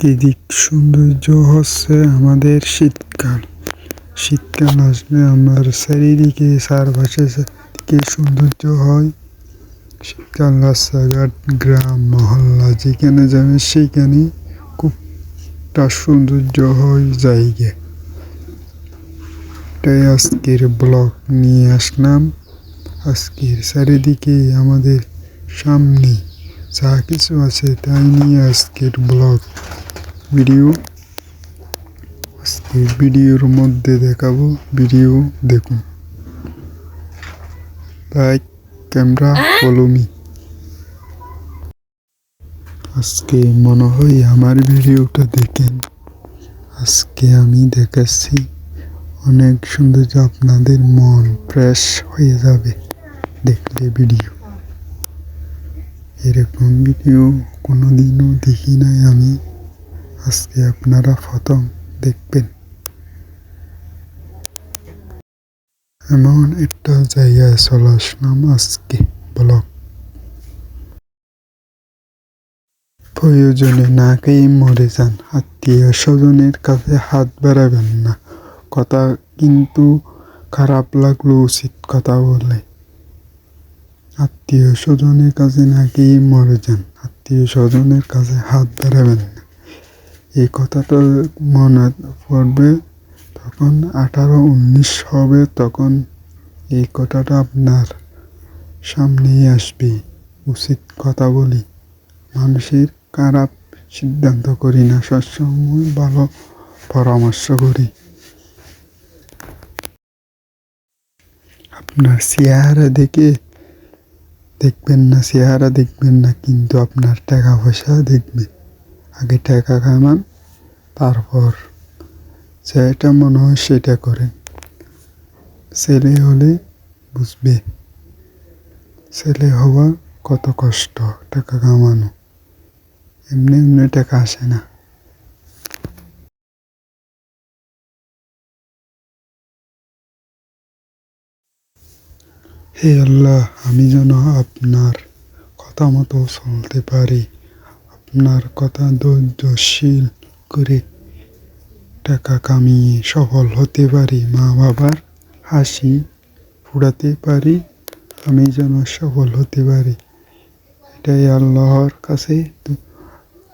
প্রাকৃতিক সৌন্দর্য হচ্ছে আমাদের শীতকাল। শীতকাল আসলে আমার চারিদিকে, চারপাশে চারিদিকে সৌন্দর্য হয়। শীতকাল রাস্তাঘাট, গ্রাম, মহল্লা যেখানে যাবে সেইখানে খুবটা সৌন্দর্য হয় জায়গা। তাই আজকের ব্লগ নিয়ে আসলাম। আজকের চারিদিকে আমাদের সামনে যা কিছু আছে তাই নিয়ে আজকের ব্লগ। ভিডিও। আজকে ভিডিওর মধ্যে দেখাবো। ভিডিও দেখুন। লাইক ক্যামেরা ফলো মি আজকে মনে হয় আমার ভিডিওটা দেখেন। আজকে আমি দেখাচ্ছি অনেক সৌন্দর্য আপনাদের মন ফ্রেশ হয়ে যাবে দেখলে ভিডিও। এরকম ভিডিও কোনোদিনও দেখি নাই আমি। আজকে আপনারা প্রথম দেখবেন। এমন একটা জায়গায় চলে আসলাম আজকে ব্লগ। প্রয়োজনে না মরে যান। আত্মীয় স্বজনের কাছে হাত বাড়াবেন না। কথা কিন্তু খারাপ লাগল উচিত কথা বলে। আত্মীয় স্বজনের কাছে না খেয়ে মরে যান। আত্মীয় স্বজনের কাছে হাত বাড়াবেন না। এই কথাটা মনে পড়বে তখন আঠারো উনিশ হবে তখন এই কথাটা আপনার সামনেই আসবে। উচিত কথা বলি। মানুষের খারাপ সিদ্ধান্ত করি না, সবসময় ভালো পরামর্শ করি। আপনার চেহারা দেখে দেখবেন না, চেহারা দেখবেন না, কিন্তু আপনার টাকা পয়সা দেখবে আগে টাকা কামান, তারপর যেটা মনে হয় সেটা করে। ছেলে হলে বুঝবে, ছেলে হওয়া কত কষ্ট টাকা কামানো। এমনি এমনি টাকা আসে না। হে আল্লাহ, আমি যেন আপনার কথা মতো চলতে পারি। আপনার কথা ধৈর্যশীল করে টাকা কামিয়ে সফল হতে পারি, মা বাবার হাসি ফুড়াতে পারি, আমি যেন সফল হতে পারি। এটাই আল্লাহর কাছে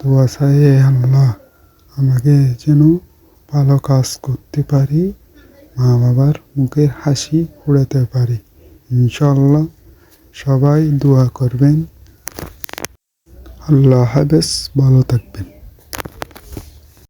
দোয়া চাই আল্লাহ, আমাকে যেন ভালো কাজ করতে পারি, মা বাবার মুখের হাসি ফুড়াতে পারি। ইনশাল্লাহ সবাই দোয়া করবেন। আল্লাহ হাফেজ ভালো থাকবেন।